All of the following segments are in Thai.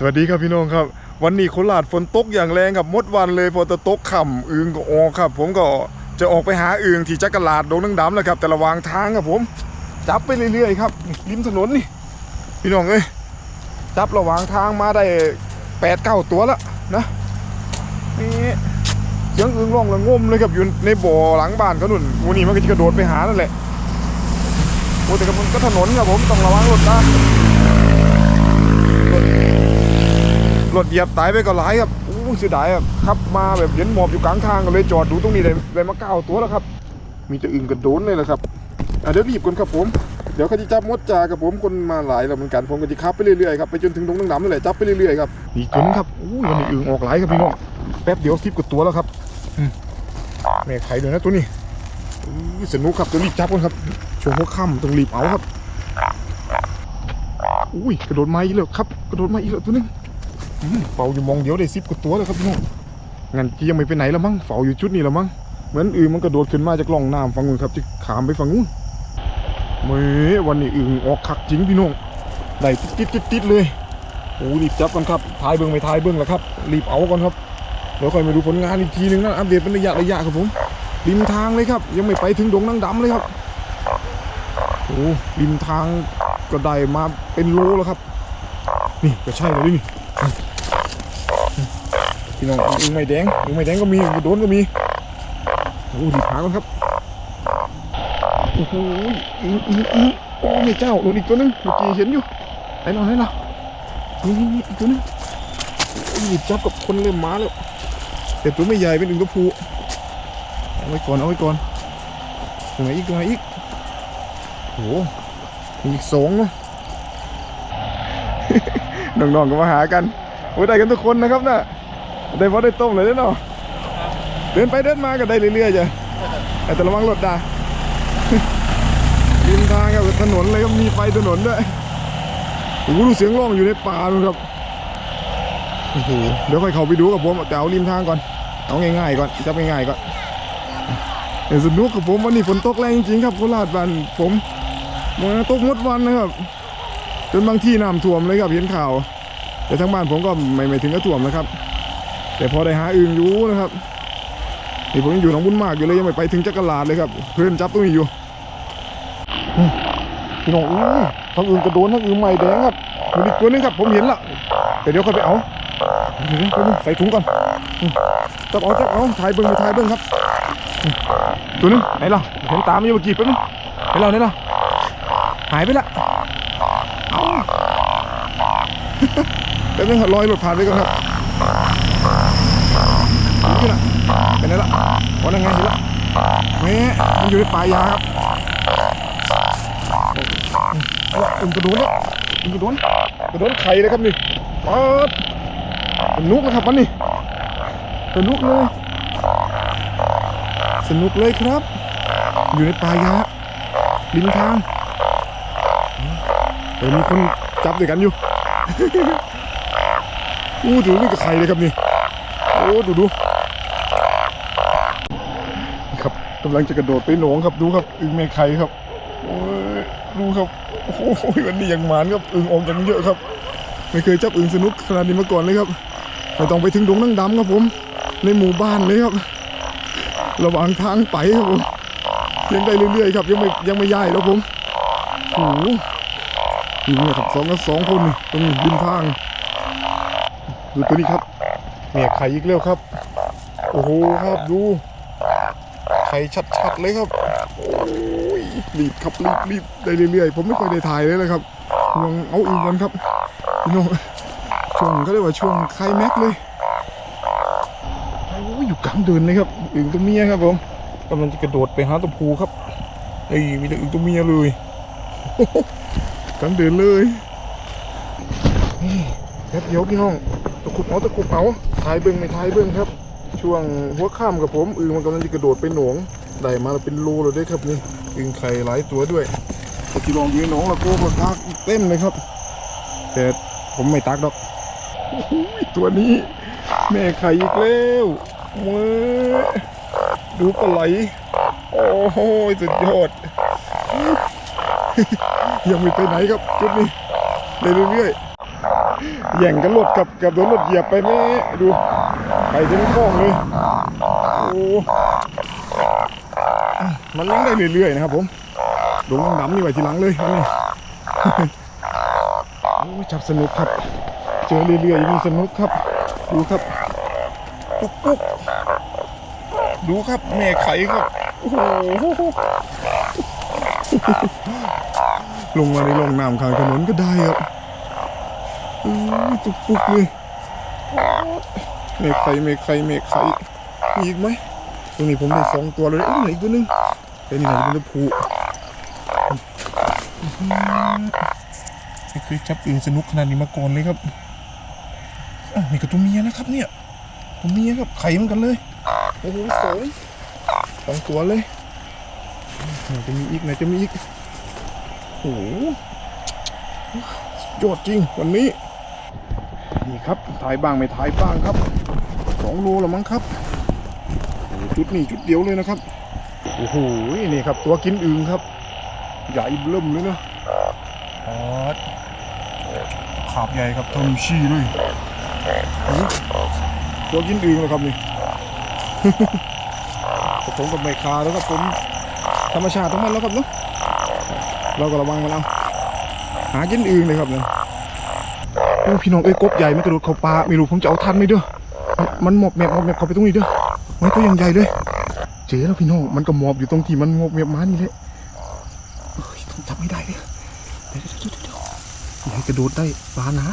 สวัสดีครับพี่น้องครับ วันนี้โคราชฝนตกอย่างแรงครับมดวันเลยพอจะตกค่ำอึงก็ออกครับ ผมก็จะออกไปหาอึงที่จักรลาดดงนังดำแหละครับ แต่ระวางทางครับผม จับไปเรื่อยๆครับริมถนนนี่ พี่น้องเอ้ยจับระว่างทางมาได้แปดเก้าตัวแล้วนะนี่เสียงอึงร้องระงมเลยครับอยู่ในบ่อหลังบ้านเขาหนุนวันนี้มันก็จะกระโดดไปหานั่นแหละโอ้แต่ก็มันก็ถนนครับผมต้องระวังรถนะ รถเหยียบตายไปก็หลายครับอู้เสียดายครับขับมาแบบเห็นหมอบอยู่กลางทางก็เลยจอดดูตรงนี้เลยเลยมาเก้าตัวแล้วครับ มีแต่อึ่งกระโดนเลยแหละครับอะเดี๋ยวรีบก่อนครับผมเดี๋ยวเขาจะจับมดจากับผมคนมาหลายแล้วเหมือนกันผมก็จะขับไปเรื่อยๆครับไปจนถึงตรงน้ำนั่นแหละจับไปเรื่อยๆครับอีกตัวนึงครับอู้วันนี้อึ่งออกหลายครับพี่น้องแป๊บเดียวสิบกว่าตัวแล้วครับอืมแม่ไข่ด้วยนะตัวนี้อู้สนุกครับต้องรีบจับก่อนครับช่วงหัวค่ำต้องรีบเอาครับอุ้ยกระโดดมาอีกแล้วครับ กระโดดมาอีกแล้วตัวนึงอืม เฝ้าอยู่มองเดียวได้สิบกว่าตัวแล้วครับพี่น้องงั้นพี่ยังไม่ไปไหนแล้วมั้งเฝ้าอยู่จุดนี้แล้วมั้งเหมือนอื่นมันกระโดดขึ้นมาจากร่องน้ำฝั่งนู้นครับจะขามไปฝั่งนู้นเมื่อวันนี้อึ่งออกคักจริงพี่น้องได้ติดติดติดเลยโอ้รีบจับกันครับทายเบิ้องไม่ทายเบิ้องแล้วครับรีบเอาก่อนครับเดี๋ยวค่อยมาดูผลงานอีกทีนึงนะอัปเดตเป็นระยะระยะครับผมริมทางเลยครับ ยังไม่ไปถึงดงนางดำเลยครับโอ้ริมทางก็ได้มาเป็นโลแล้วครับ นี่ก็ใช่เลยนี่ พี่น้องอึงไม่แดงอึงไม่แดงก็มีอึงโดนก็มีโอ้ดีขาก่อนครับโอ้โหอึงอึงอึงโอ้ไม่เจ้าโดนอีกตัวหนึงเมื่อกี้เห็นอยู่ไหนเราไหนเรานี่นี่นี่อีกตัวนึงโอ้ยจับกับคนเริ่มมาแล้วแต่ตัวไม่ใหญ่เป็นอึงกระพูเอาไว้ก่อนเอาไว้ก่อนตรงไหนอีกตรงไหนอีกโอ้โหมีอีกสองเนาะน้องๆก็มาหากันโอ้ยได้กันทุกคนนะครับน่ะ ได้พอได้ต้มเลยเด้อเนาะเดินไปเดินมาก็ได้เรื่อยๆจ้ะแต่ต้องระวังรถด่าริมทางกับถนนเลยก็มีไฟถนนด้วยโอ้โหดูเสียงร้องอยู่ในป่าดูครับโอ้โหเดี๋ยวค่อยเข้าไปดูกับผมแต่เอาริมทางก่อนเอาง่ายๆก่อนจับง่ายๆก่อนเดี๋ยวสนุกกับผมวันนี้ฝนตกแรงจริงๆครับโคราชบ้านผมมาตกหมดวันนะครับจนบางที่น้ำท่วมเลยครับเห็นข่าวแต่ทั้งบ้านผมก็ไม่ไม่ถึงกับท่วมนะครับ แต่พอได้หาอึงอยู่นะครับนี่ผมยังอยู่หนองบุญมากอยู่เลยยังไม่ไปถึงจักรลาดเลยครับ เพื่อนจับตรงนี้อยู่อืมพี่น้องอุ้ยทั้งอึงกระโดนทั้งอึงใหม่แดงครับมีอีกตัวหนึงครับ ผมเห็นละแต่เดี๋ยวค่อยไปเอาเดี๋ยวๆแป๊บนึงใส่ถุงก่อนอืมจับเอาจับเอาถ่ายเบิ้งไปถ่ายเบิ้งครับอืมตัวหนึงไหนล่ะเห็นตามอยู่เมื่อกี้แป๊บนึงไหนล่ะไหนล่ะหายไปละเอาแป๊บนึงครับรอยรถผ่านไปก่อนครับนี่ละ เป็นไงละวันยังไงเห็นละแม่มันอยู่ในป่ายาครับเอาละอึมกระโดนแล้วอึมกระโดนกระโดนไข่เลยครับนี่ป๊าดสนุกนะครับวันนี้สนุกเลยสนุกเลยครับ อยู่ในป่ายาริมทางเดี๋ยวมีคนจับด้วยกันอยู่อู้ดูนี่กับใครเลยครับนี่ โอ้ ดูดู กำลังจะกระโดดไปหนองครับดูครับอึงแม่ไข่ครับโอ้ยดูครับโอ้โหวันนี้ยังหมานครับอึงออกอย่างเยอะครับ ไม่เคยจับอึงสนุกขนาดนี้มาก่อนเลยครับไม่ต้องไปถึงดงนั่งดำครับผม ในหมู่บ้านเลยครับ ระหว่างทางไปครับผมยังได้เรื่อยๆครับยังไม่ยังไม่ย่ายแล้วผมโอ้โหนี่เนี่ครับสองกับสองคนตรงริมทางดูตัวนี้ครับเนี่ยไข่อีกแล้วครับ โอ้โหครับดู ไข่ชัดๆเลยครับโอ้ยรีบครับรีบรีบได้เรื่อยๆ ผมไม่ค่อยได้ถ่ายเลยเลยครับห่วงเอาอีกวันครับพี่น้องช่วงเขาเรียกว่าช่วงไข่แม็กเลยโอ้ยอยู่กลางเดินเลยครับอึ่งตัวเมียครับผมกำลังจะกระโดดไปหาตัวผูครับนี่มีแต่อึ่งตัวเมียเลยกลางเดินเลยแป๊บเดียวพี่น้องตะคุบเอาตะคุบเอาถ่ายเบิ้งไม่ถ่ายเบิ้งครับ ช่วงหัวค่ำกับผมอึงมันกำลังจะกระโดดไปหนองได้มาเป็นโลเลยด้วยครับนี่อึงไข่หลายตัวด้วยที่ลองยืนหนองแล้วก็มาตักเต็มเลยครับ แต่ผมไม่ตักดอกตัวนี้ แม่ไข่อีกแล้วเว้ยดูปลาไหล โอ้โหสุดยอด ยังไม่ไปไหนครับจุดนี้เรื่อยๆแย่งกันรถกับกับโดนรถเหยียบไปแม่ดู ไข่เต็มท้งเลยโอ้มันเลี้ยงได้เรื่อยๆนะครับผมดงดำนี่ไว้ทีหลังเลยอันนี้โอ้จับสนุกครับ เจอเรื่อยๆอย่างนี้สนุกครับ ดูครับปุ๊กปุ๊กดูครับแม่ไข่ครับโอ้โหลงมาในร่องน้ำข้างถนนก็ได้ครับอู้ยปุ๊กปุ๊กเลย แม่ไข่แม่ไข่แม่ไข่มีอีกไหมตรงนี้ผมได้สองตัวเลยเอ้ยเหลืออีกตัวหนึงแต่นี่ไหนจะเป็นตัวผู้อื้อหือไม่เคยจับอึ่งสนุกขนาดนี้มาก่อนเลยครับอะนี่ก็ตัวเมียนะครับเนี่ยตัวเมียครับไข่เหมือนกันเลยโอ้โหสองสองตัวเลยไหนจะมีอีกไหนจะมีอีกโอ้โหสุดยอดจริงวันนี้ นี่ครับถ่ายบ้างไม่ถ่ายบ้างครับสองโลละมั้งครับจุดนี้จุดเดียวเลยนะครับโอ้โหนี่ครับ ตัวกินอึงครับใหญ่เริ่มเลยนะขาบใหญ่ครับทำชี้เลยตัวกินอึงเลยครับนี่ผมกับไมคาแล้วครับผมธรรมชาติทั้งมันแล้วครับเนาะเราก็ระวังมันเอาหากินอึงเลยครับเนี่ย โอ้พี่น้องเอ้ยกบใหญ่มันกระโดดเข้าป่าไม่รู้ผมจะเอาทันไหมเด้อมันมันหมอบแมบหมอบแมบเข้าไปตรงนี้เด้อไว้ตัวยังใหญ่เลย เจ๊แล้วพี่น้องมันก็หมอบอยู่ตรงที่มันงบแมบมานี่แหละเอ้ยต้องจับไม่ได้เลยเดี๋ยวเดี๋ยวเดี๋ยวเดี๋ยวอยากกระโดดได้ปลานา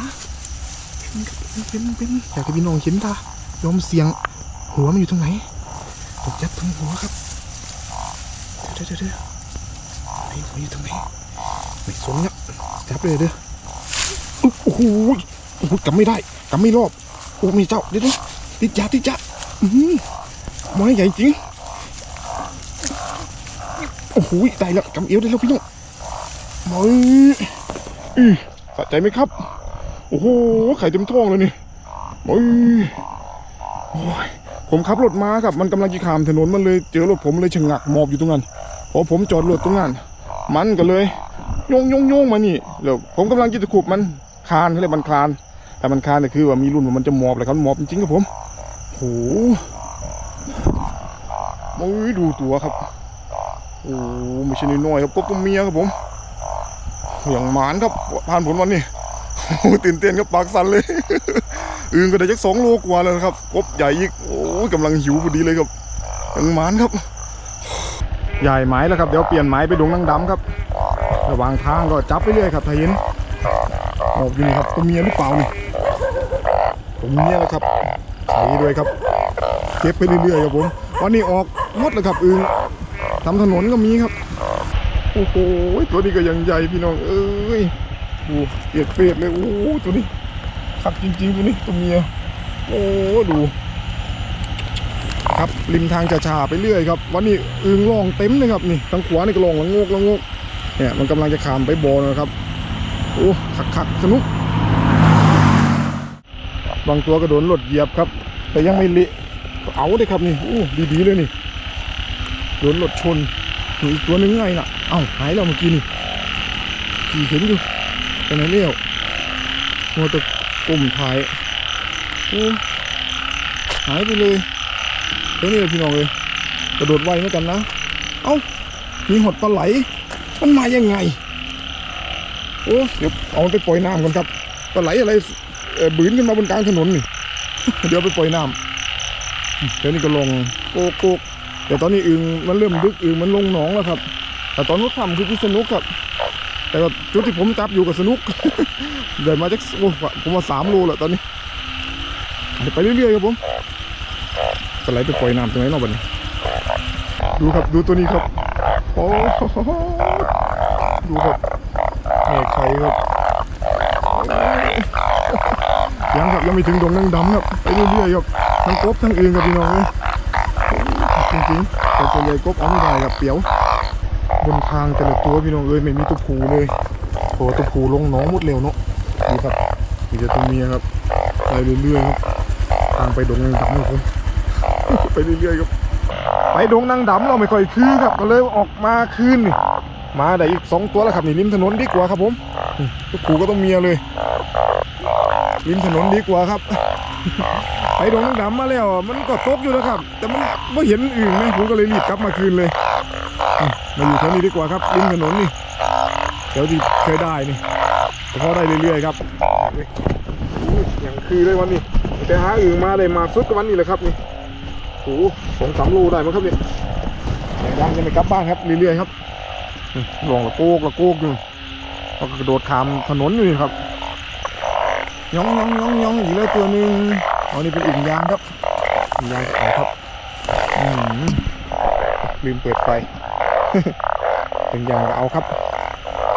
เป็นเป็นเป็นอยากให้พี่น้องเห็นตายอมเสียง หัวมันอยู่ตรงไหนตกยัดตรงหัวครับเดี๋ยวเดี๋ยวเดี๋ยวไอ้หัวอยู่ตรงไหนไม่สนเนี่ยจับเลยเด้อ โอ้โหโอ้โหกำไม่ได้กำไม่รอบโอ้มีเจ้าเดี๋ยวเดี๋ยติดยาติดยาอือหือไม้ใหญ่จริงโอ้โหได้แล้วกำเอวได้แล้วพี่น้องไม้อือสะใจไหมครับโอ้โหไข่เต็มท้องเลยนี่โอ้ยโอ้ยผมขับรถมาครับ มันกำลังจะข้ามถนนมันเลยเจอรถผมเลยชะงักหมอบอยู่ตรงนั้นพอผมจอดรถตรงนั้นมันก็เลยโยงโยงโยงมานี่แล้วผมกำลังจะตะขุบมัน คลานเขาเรียกมันคลาน แต่มันคลานเนี่ยคือว่ามีรุ่นมันจะหมอบเลยครับหมอบจริงๆครับผมโอ้โหโอ้ยดูตัวครับ โอ้ไม่ใช่น้อยครับกบตัวเมียครับผม อย่างหมานครับผ่านผลวันนี้โอ้ตื่นเต้นครับปากสั่นเลยอึงก็ได้จักสองโลกว่าแล้วนะครับกบใหญ่อีกโอ้ยกำลังหิวพอดีเลยครับอย่างหมานครับ ใหญ่ไม้แล้วครับเดี๋ยวเปลี่ยนไม้ไปดงนังดำครับ ระหว่างทางก็จับไปเรื่อยครับถ้าเห็น ออกอยู่นี่ครับตัวเมียหรือเปล่านี่ตัวเมียแล้วครับไข่ด้วยครับ เก็บไปเรื่อยๆครับผมวันนี้ออกหมดแล้วครับอึงทำถนนก็มีครับโอ้โหตัวนี้ก็ยังใหญ่พี่น้องเอ้ยดูเปียดเปียดเลยโอ้ตัวนี้ขับจริงๆตัวนี้ตัวเมียโอ้ดูครับริมทางจะชาไปเรื่อยครับวันนี้อึงล่องเต็มเลยครับนี่ทางขวานี่ก็ล่องละงกละงกเนี่ยมันกำลังจะขามไปบอลนะครับโอ้ ขักขักๆสนุก บางตัวก็โดนรถเหยียบครับ แต่ยังไม่เละเอาเลยครับนี่โอ้ดีๆเลยนี่โดนรถชนอยู่อีกตัวหนึงไงน่ะ เอ้าหายแล้วเมื่อกี้นี่ขี่เห็นอยู่ไปไหนเลี้ยวมัวแต่กลุ่มถ่ายโอ้หายไปเลยเดี๋ยวนี้พี่น้องเลยกระโดดไวเหมือนกันนะ เอ้ามีหดปลาไหล มันมายังไง โอ้เดี๋ยวเอามันไปปล่อยน้ำก่อนครับปลาไหลอะไรเอ่อบืนขึ้นมาบนกลางถนนนี่ เดี๋ยวไปปล่อยน้ำเดี๋ยวนี้ก็ลงโกโกกแต่ตอนนี้อึงมันเริ่มดึกอึงมันลงหนองแล้วครับ แต่ตอนนู้นทำคือที่สนุกครับ แต่ว่าจุดที่ผมจับอยู่กับสนุกเดินมาจากโอ้ผมว่าสามโลแหละตอนนี้ไปเรื่อยๆครับผมจะไหลไปปล่อยน้ำตรงไหนเนาะบัดนี้ดูครับดูตัวนี้ครับโอ้โหดูครับแม่ ไข่ครับยังครับยังไม่ถึงดงนั่งดำครับไปเรื่อยๆครับทั้งกบทั้งอึงครับพี่น้องเลยจริงๆแต่ส่วนใหญ่กบอาไม่ได้ครับเปียวบนทางแต่ละตัวพี่น้องเอ้ยไม่มีตัวผูเลยโอ้ตัวผูลงหน้องหมดเร็วเนาะนี่ครับมีแต่ตัวเมียครับไปเรื่อยๆครับทางไปดงนางดำครับไปเรื่อยๆครับไปดงนางดำเราไม่ค่อยคือครับก็เลยออกมาคืนนี่ มาได้อีกสองตัวแล้วครับนี่ริมถนนดีกว่าครับผมตัวผูก็ต้องเมียเลยริมถนนดีกว่าครับไปดงน้ำดำมาแล้ว มันก็ตกอยู่นะครับ แต่มันไม่เห็นอื่นไหมผมก็เลยรีบกลับมาคืนเลยมาอยู่แถวนี้ดีกว่าครับริมถนนนี่เดี๋ยวที่เคยได้นี่แต่พอได้เรื่อยๆครับอย่างคือเลยวันนี้ไปหาอื่นมาได้มาสุดกับวันนี้เลยครับนี่โอ้โหสองสามโลได้มั้งครับเนี่ยังยังไม่กลับบ้านครับเรื่อยๆครับ ลงละโกกละโกกอยู่แล้วก็กระโดดข้ามถนนอยู่ครับย่องย่องย่องย่องอีกแล้วตัวหนึ่งอ๋อนี่เป็นอึ่งยางครับอึ่งยางขาวครับอืมลืมเปิดไฟเป็นยางก็เอาครับ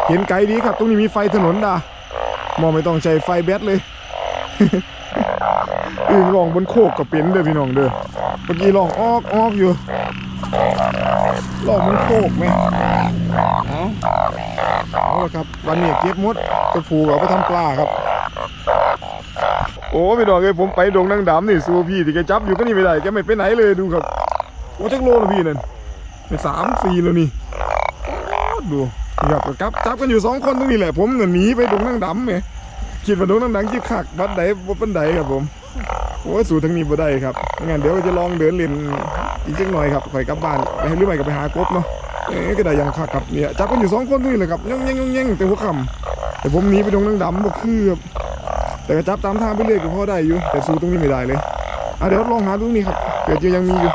เห็นไกลดีครับ ตรงนี้มีไฟถนนด่ามองไม่ต้องใช้ไฟแบตเลยอึ่งลองบนโคกกับเป็นเด้อพี่น้องเด้อเมื่อกี้ลองออกออกอยู่ ลองบนโคกไหมเอาเอาละครับ วันนี้เก็บมดไปผูกเอาไปทำปลาครับ โอ้พี่น้องเอ้ยผมไปดงนางดำนี่สู้พี่ที่แกจับอยู่ก็นี่ไม่ได้แกไม่ไปไหนเลยดูครับ โอ้จักโลแล้วพี่นั่นเป็นสามสี่แล้วนี่ดูนี่ครับกับจับกันอยู่สองคนตรงนี้แหละผมน่ะหนีไปดงนางดำไงคิดว่าดงนางดำจิบขักบัดใดบ่ปันใดครับผม โอ้ยสู่ทางนี้บ่ได้ครับงั้นเดี๋ยวจะลองเดินเล่นอีกจักหน่อยครับค่อยกลับบ้านไปหรือไม่ก็ไปหากบเนาะเอ้ก็ได้อยังคักครับเนี่ยจับกันอยู่สองคนตรงนี้แหละครับย่งย่งย่งย่งแต่หัวคำแต่ผมหนีไปดงนางดำบ่คือครับแต่ก็จับตามทางไปเรื่อยก็พอได้อยู่ แต่สู้ตรงนี้ไม่ได้เลยอะเดี๋ยวลองหาตรงนี้ครับเดี๋ยวจะยังมีอยู่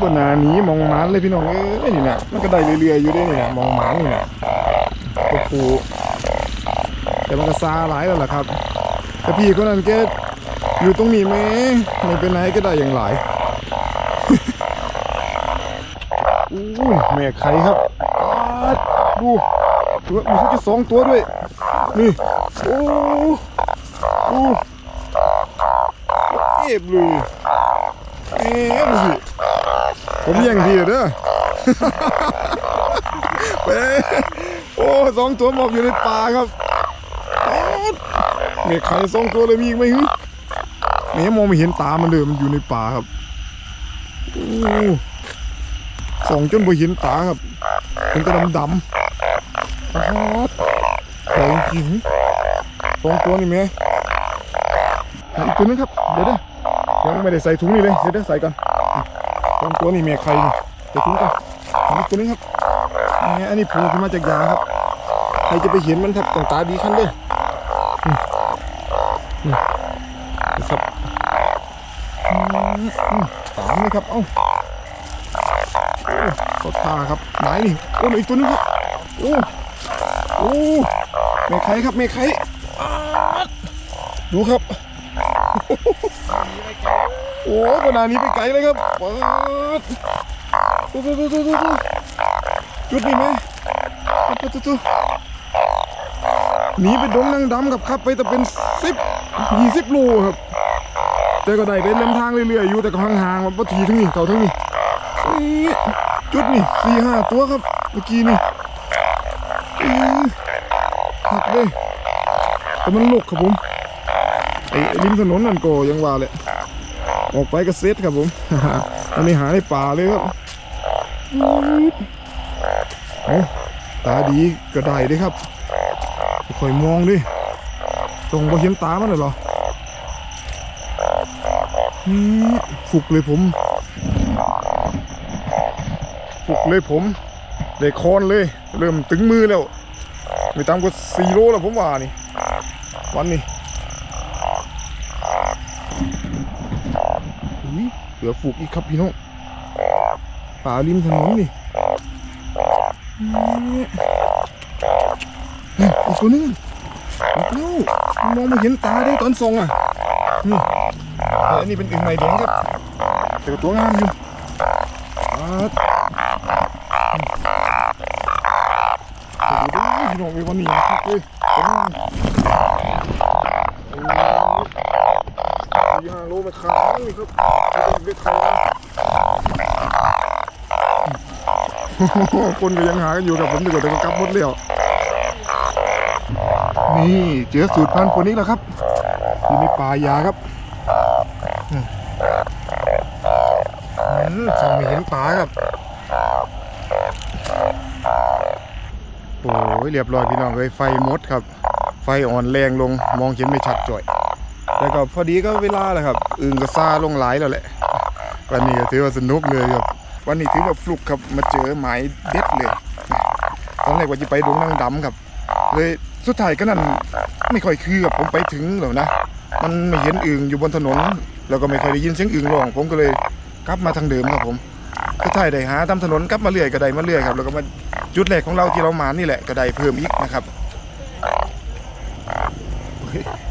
บนหนาหนีมองหมานเลยพี่น้องเอ้ยนี่นะมันก็ได้เรื่อยๆอยู่ได้นี่นะมองหมานนี่นะโอ้โหแต่มันก็ซาหลายแล้วล่ะครับ แต่พี่คนนั้นแกอยู่ตรงนี้ไหมไม่เป็นไรก็ได้อย่างหลายอู้แม่ไข่ครับอ๊าดดูตัวมีแค่สองตัวด้วย นี่ โอ้โอ้เก็บเลยเอ๊ะดูสิผมย่งพี่เด้อะโอ้สองตัวหมอบอยู่ในป่าครับ อ๊าดเมฆไข่สองตัวเลยมีอีกไหมฮึแหม่มองไม่เห็นตามันเลยมันอยู่ในป่าครับโอ้สองจนไม่เห็นตาครับเห็นแต่ดำดำๆอ๊าดแข็งจริงสองตัวนี่แม่อะอีกตัวนึงครับ เดี๋ยวเด้อยังไม่ได้ใส่ถุงนี่เลย เดี๋ยวเด้อใส่ก่อนสองตัวนี่แม่ไข่นี่ใส่ถุงก่อนอันนี้ตัวนึงครับแม่อันนี้ผูขึ้นมาจากยาครับ ใครจะไปเห็นมันครับต้องตาดีขั้นเด้อ นี่ครับอืมอืมสามเลยครับ เอ้าโอ้ก็ท่าครับไหนนี่โอ้อีกตัวนึงครับ โอ้โอ้แม่ไข่ครับแม่ไข่ดูครับ โอ้ขนาดนี้ไปไกลเลยครับป๊าดดูดูดูดูดูดูจุดนี่ไหมตุ๊ตุ๊ตุ๊ หนีไปดงนางดำกับครับไปแต่เป็นสิบยี่สิบโลครับ แต่ก็ได้เป็นเลนทางเรื่อยๆอยู่แต่ก็ห่างๆมันปทีทั้งนี้เขาทั้งนี้นี่จุดนี่สี่ห้าตัวครับเมื่อกี้นี่หักเลยแต่มันลุกครับผมไอ้ริมถนนนั่นก็ยังว่าแหละออกไปก็เซ็ตครับผมอันนี้หาในป่าเลยครับเอาตาดีก็ได้เด้ครับ คอยมองดิตรงไปเห็นตามันเลยเหรออืมฟุกเลยผมฟุกเลยผมได้คอนเลย เริ่มตึงมือแล้วไม่ต่ำกว่าสี่โลแล้วผมว่านี่ วันนี้เหลือฝูกอีกครับพี่น้องป่าริมถนนนี่ นี่อีกตัวนึงอีกแล้วมองไม่เห็นตาได้ตอนส่งอะนี่อันนี้เป็นอึ่งใหม่แดงครับแต่ก็ตัวงามอยู่อ่าโอ้โหพี่น้องเอ้วันนี้ครับเอ้ยเป็นโอ้ยสี่ห้าโลมาขายนี่ครับไม่ต้องเด็ดขาดคนก็ยังหากันอยู่กับผมดีกว่าแต่ก็กลับหมดแล้ว นี่เจอสูตรพันธุ์คนนี้แล้วครับอยู่ในป่ายาครับสองเห็นตาครับโอ้ยเรียบร้อยพี่น้องเลยไฟหมดครับ ไฟอ่อนแรงลงมองเห็นไม่ชัดจ่อยแต่ก็พอดีก็เวลาแหละครับ อึงก็ซาลงหลายแล้วแหละวันนี้ก็ถือว่าสนุกเลยครับวันนี้ถือว่าฟลุกครับมาเจอหมายเด็ดเลยตอนแรกว่าจะไปดงนางดำครับ เลยสุดท้ายก็นั่นไม่ค่อยคือกับผมไปถึงแล้วนะ มันไม่เห็นอึงอยู่บนถนน แล้วก็ไม่ค่อยได้ยินเสียงอึงร้อง ผมก็เลยกลับมาทางเดิมครับผมสุดท้ายได้หาตามถนนกลับมาเรื่อยก็ได้มาเรื่อยครับ แล้วก็มาจุดแรกของเราที่เรามานี่แหละก็ได้เพิ่มอีกนะครับ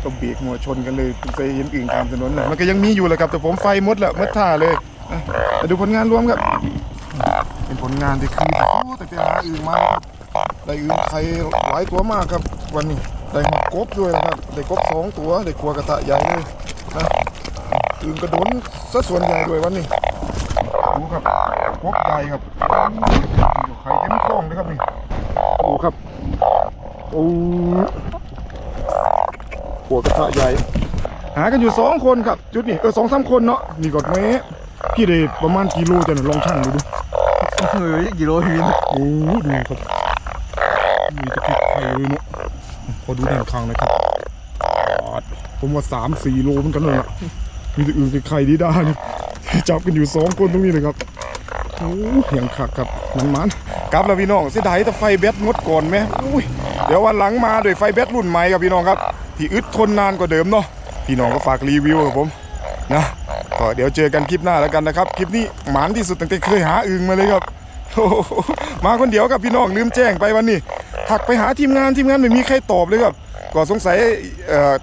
ก็เบรกหัวชนกันเลยเคยเห็นอึงตามถนนนะมันก็ยังมีอยู่แหละครับ แต่ผมไฟมดแล้วหมดท่าเลยอะมาดูผลงานรวมครับ เป็นผลงานที่คือแบบโอ้แต่หาอึ่งมาครับ ได้อึ่งไข่หลายตัวมากครับวันนี้ได้หกกบด้วยนะครับได้กบสองตัวได้ครัวกระทะใหญ่เลยนะอึ่งกระโดนซะส่วนใหญ่ด้วยวันนี้ดูครับกบใหญ่ครับไข่เต็มกล้องเลยครับนี่ดูครับโอ้ครัวกระทะใหญ่ หากันอยู่สองคนครับ จุดนี้เออสองสามคนเนาะนี่ก็แม่พี่ได้ประมาณกิโลจะหน่อยลองชั่งดูดูเฮ้ยกิโลหินโอ้ดูครับ มีตะกิดไข่เลยเนาะขอดูด้านข้างนะครับผมว่าสามสี่โลเหมือนกันเลยล่ะมีต่อื่นเป็นไข่ดีด้านี่จับกันอยู่สองคนตรงนี้เลยครับโอ้ยังขักครับมันมันๆกลับแล้วพี่น้องเสียดายแต่ไฟแบตงดก่อนไหมอุ้ยเดี๋ยววันหลังมาด้วยไฟแบตรุ่นใหม่ครับพี่น้องครับที่อึดทนนานกว่าเดิมเนาะพี่น้องก็ฝากรีวิวครับผมนะก็เดี๋ยวเจอกันคลิปหน้าแล้วกันนะครับ คลิปนี้หมานที่สุดตั้งแต่เคยหาอึงมาเลยครับ มาคนเดียวกับพี่น้องลืมแจ้งไปวันนี้ถักไปหาทีมงานทีมงานไม่มีใครตอบเลยครับ ก็สงสัย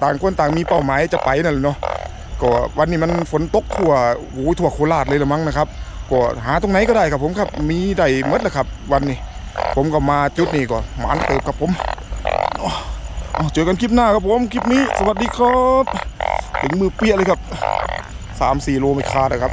ต่างคนต่างมีเป้าหมายจะไปนั่นแหละเนาะก็วันนี้มันฝนตกทั่วโอ้ทั่วโคราชเลยละมั้งนะครับก็หาตรงไหนก็ได้ครับผมครับมีได้หมดแหละครับ วันนี้ ผมก็มาจุดนี้ก่อนหมานเติบครับผมเจอกันคลิปหน้าครับผมคลิปนี้ สวัสดีครับ ถึงมือเปี้ยเลยครับสามสี่โลไม่ขาดนะครับ